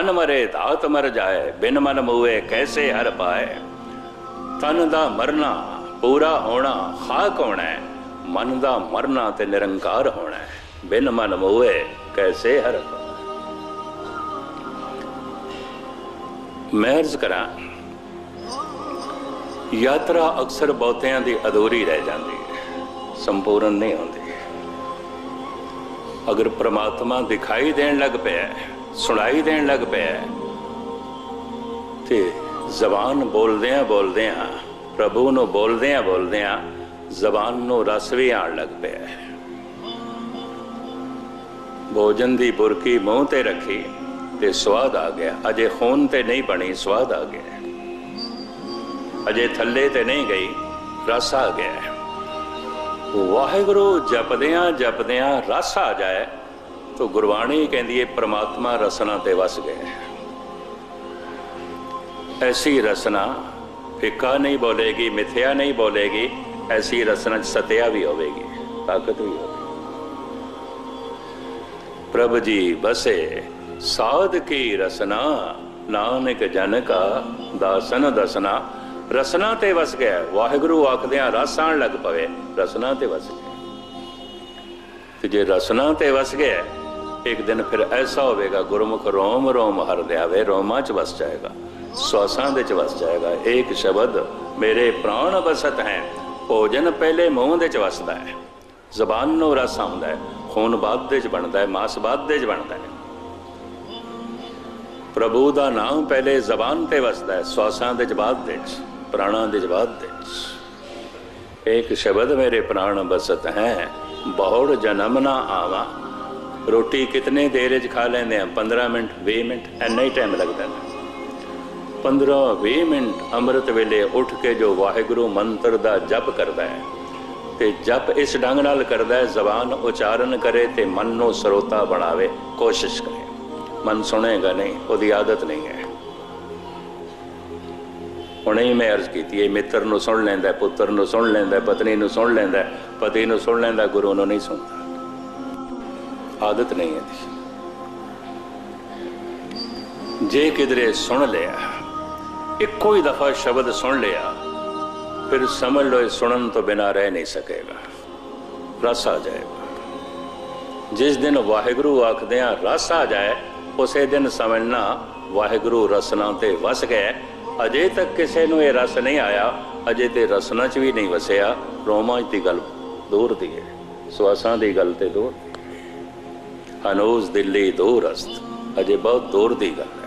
ਮਨ ਮਰੇ ਧਾਤ ਮਰ ਜਾਏ, ਬਿਨ ਮਨ ਮੂਏ, ਕੈਸੇ ਹਰ ਪਾਏ? ਤਨ ਦਾ ਮਰਨਾ, ਪੂਰਾ ਹੋਣਾ, ਖਾਕ ਹੋਣਾ, ਮਨ ਦਾ ਮਰਨਾ ਤੇ ਨਿਰੰਕਾਰ ਹੋਣਾ, ਬਿਨ ਮਨ ਮੂਏ, ਕੈਸੇ ਹਰ ਪਾਏ? ਮੈਂ ਅਰਜ਼ ਕਰਾਂ, ਯਾਤਰਾ ਅਕਸਰ ਬਹੁਤਿਆਂ ਦੀ ਅਧੂਰੀ ਰਹਿ ਜਾਂਦੀ ਹੈ ਸੰਪੂਰਨ ਨਹੀਂ ਹੁੰਦੀ। ਅਗਰ ਪ੍ਰਮਾਤਮਾ ਦਿਖਾਈ ਦੇਣ ਲੱਗ ਪਿਆ ਸੁਣਾਈ ਦੇਣ ਲੱਗ ਪਿਆ ਤੇ ਜ਼ਬਾਨ ਬੋਲਦਿਆਂ ਬੋਲਦਿਆਂ, ਪ੍ਰਭੂ ਨੂੰ ਬੋਲਦਿਆਂ ਬੋਲਦਿਆਂ ਜ਼ਬਾਨ ਨੂੰ ਰਸ ਵੀ ਆਣ ਲੱਗ ਪਿਆ ਹੈ। ਭੋਜਨ ਦੀ ਬੁਰਕੀ ਮੂੰਹ ਤੇ ਰੱਖੀ ਤੇ ਸਵਾਦ ਆ ਗਿਆ। ਅਜੇ ਖੂਨ ਤੇ ਨਹੀਂ ਬਣੀ, ਸਵਾਦ ਆ ਗਿਆ। ਅਜੇ ਥੱਲੇ ਤੇ ਨਹੀਂ ਗਈ, ਰਸ ਆ ਗਿਆ ਵਾਹਿਗੁਰੂ ਜਪਦਿਆਂ ਜਪਦਿਆਂ ਰਸ ਆ ਜਾਏ। ਤਾਂ ਗੁਰਬਾਣੀ ਕਹਿੰਦੀ ਹੈ ਪ੍ਰਮਾਤਮਾ ਰਸਨਾ ਤੇ ਵਸ ਗਏ। ਐਸੀ ਰਸਨਾ ਫਿੱਕਾ ਨਹੀਂ ਬੋਲੇਗੀ, ਮਿਥਿਆ ਨਹੀਂ ਬੋਲੇਗੀ, ਐਸੀ ਰਸਨਾ ਚ ਸਤਿਆ ਵੀ ਹੋਵੇਗੀ, ਤਾਕਤ ਵੀ ਹੋਵੇਗੀ। ਪ੍ਰਭ ਜੀ ਬਸੇ, ਸਾਧ ਕੀ ਰਸਨਾ, ਨਾਨਕ ਜਨ ਕਾ ਦਾਸਨ ਦਸਨਾ। ਰਸਨਾ ਤੇ ਵਸ ਗਿਆ, ਵਾਹਿਗੁਰੂ ਆਖਦਿਆਂ ਰਸ ਆਣ ਲੱਗ ਪਵੇ, ਰਸਨਾ ਤੇ ਵਸ ਗਿਆ। ਤੇ ਜੇ ਰਸਨਾ ਤੇ ਵਸ ਗਿਆ ਇੱਕ ਦਿਨ ਫਿਰ ਐਸਾ ਹੋਵੇਗਾ, ਗੁਰਮੁਖ ਰੋਮ ਰੋਮ ਹਰ ਲਿਆਵੇ ਰੋਮਾਂ ਚ ਵਸ ਜਾਏਗਾ, ਸਵਾਸਾਂ ਦੇ ਚ ਵਸ ਜਾਏਗਾ ਇੱਕ ਸ਼ਬਦ ਮੇਰੇ ਪ੍ਰਾਣ ਬਸਤ ਹੈ, ਭੋਜਨ ਪਹਿਲੇ ਮੂੰਹ ਦੇ ਚ ਵਸਦਾ ਹੈ, ਜ਼ਬਾਨ ਨੂੰ ਰਸ ਆਉਂਦਾ ਹੈ, ਖੂਨ ਬਾਅਦ ਦੇ ਚ ਬਣਦਾ ਹੈ, ਮਾਸ ਬਾਅਦ ਦੇ ਚ ਬਣਦਾ ਹੈ। ਪ੍ਰਭੂ ਦਾ ਨਾਮ ਪਹਿਲੇ ਜ਼ਬਾਨ ਤੇ ਵਸਦਾ ਹੈ, ਸਵਾਸਾਂ ਦੇ ਜਵਾਬ ਦੇ ਚ, ਪ੍ਰਾਣਾਂ ਦੇ ਜਵਾਬ ਦੇ ਚ। ਇੱਕ ਸ਼ਬਦ ਮੇਰੇ ਪ੍ਰਾਣ ਬਸਤ ਹੈ, ਬਹੁੜ ਜਨਮ ਨਾ ਆਵਾ ਰੋਟੀ ਕਿਤਨੇ ਦੇਰ ਚ ਖਾ ਲੈਂਦੇ ਆ? 15 ਮਿੰਟ 20 ਮਿੰਟ ਐਨਾ ਹੀ ਟਾਈਮ ਲੱਗਦਾ ਹੈ। 15 20 ਮਿੰਟ ਅੰਮ੍ਰਿਤ ਵੇਲੇ ਉੱਠ ਕੇ ਜੋ ਵਾਹਿਗੁਰੂ ਮੰਤਰ ਦਾ ਜਪ ਕਰਦਾ ਹੈ, ਤੇ ਜਪ ਇਸ ਢੰਗ ਨਾਲ ਕਰਦਾ ਹੈ, ਜ਼ਬਾਨ ਉਚਾਰਨ ਕਰੇ ਤੇ ਮਨ ਨੂੰ ਸਰੋਤਾ ਬਣਾਵੇ। ਕੋਸ਼ਿਸ਼ ਕਰੇ। ਮਨ ਸੁਣੇਗਾ ਨਹੀਂ, ਉਹਦੀ ਆਦਤ ਨਹੀਂ ਹੈ। ਹੁਣੇ ਹੀ ਮੈਂ ਅਰਜ਼ ਕੀਤੀ ਹੈ, ਮਿੱਤਰ ਨੂੰ ਸੁਣ ਲੈਂਦਾ ਪੁੱਤਰ ਨੂੰ ਸੁਣ ਲੈਂਦਾ ਪਤਨੀ ਨੂੰ ਸੁਣ ਲੈਂਦਾ ਪਤੀ ਨੂੰ ਸੁਣ ਲੈਂਦਾ ਗੁਰੂ ਨੂੰ ਨਹੀਂ ਸੁਣਦਾ। ਆਦਤ ਨਹੀਂ ਹੈ ਇਹਦੀ। ਜੇ ਕਿਧਰੇ ਸੁਣ ਲਿਆ, ਇੱਕੋ ਹੀ ਦਫਾ ਸ਼ਬਦ ਸੁਣ ਲਿਆ, ਫਿਰ ਸਮਝ ਲਓ ਸੁਣਨ ਤੋਂ ਬਿਨਾ ਰਹਿ ਨਹੀਂ ਸਕੇਗਾ, ਰਸ ਆ ਜਾਏਗਾ। ਜਿਸ ਦਿਨ ਵਾਹਿਗੁਰੂ ਆਖਦਿਆਂ ਰਸ ਆ ਜਾਏ, ਉਸੇ ਦਿਨ ਸਮਝਣਾ ਵਾਹਿਗੁਰੂ ਰਸਨਾ ਤੇ ਵਸ ਗਏ। ਅਜੇ ਤੱਕ ਕਿਸੇ ਨੂੰ ਇਹ ਰਸ ਨਹੀਂ ਆਇਆ, ਅਜੇ ਤੇ ਰਸਨਾ 'ਚ ਵੀ ਨਹੀਂ ਵਸਿਆ। ਰੋਮਾਂ 'ਚ ਦੀ ਗੱਲ ਦੂਰ ਦੀ ਹੈ, ਸਵਾਸਾਂ ਦੀ ਗੱਲ ਤੇ ਦੂਰ ਅਨੋਜ਼ ਦਿੱਲੀ ਦੂਰ ਅਸਤ ਅਜੇ ਬਹੁਤ ਦੂਰ ਦੀ ਗੱਲ। ਹੈ